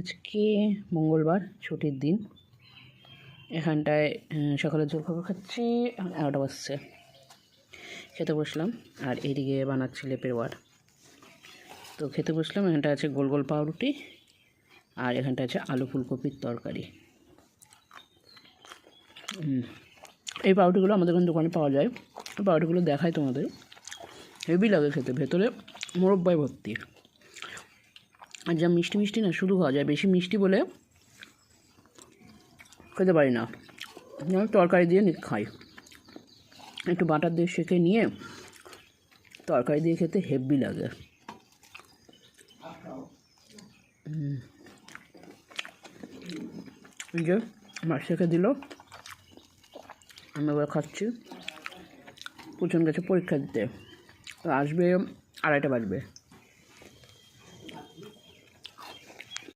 আজকে মঙ্গলবার, ছুটির দিন। এখানটায় সকালে জল খাবার খাচ্ছি এগারোটা বাজছে। খেতে বসলাম, আর এদিকে বানাচ্ছি লেপের ওয়ার। তো খেতে বসলাম এখানটা আছে গোল গোল পাউরুটি, আর এখানটা আছে আলু ফুলকপির তরকারি। এই পাউরুটিগুলো আমাদের এখানে দোকানে পাওয়া যায়। পাউরুটিগুলো দেখাই তোমাদের। হেভি লাগে খেতে, ভেতরে মোরব্বাই ভর্তি। আর যা মিষ্টি মিষ্টি না শুধু খাওয়া যায়, বেশি মিষ্টি বলে খেতে পারি না। আমি তরকারি দিয়ে খাই। একটু বাটার দিয়ে সেঁকে নিয়ে তরকারি দিয়ে খেতে হেভি লাগে। যে মাছ সেঁকে দিল। আমি এবার খাচ্ছি। পুচন গেছে পরীক্ষা দিতে। আসবে আড়াইটা বাজবে।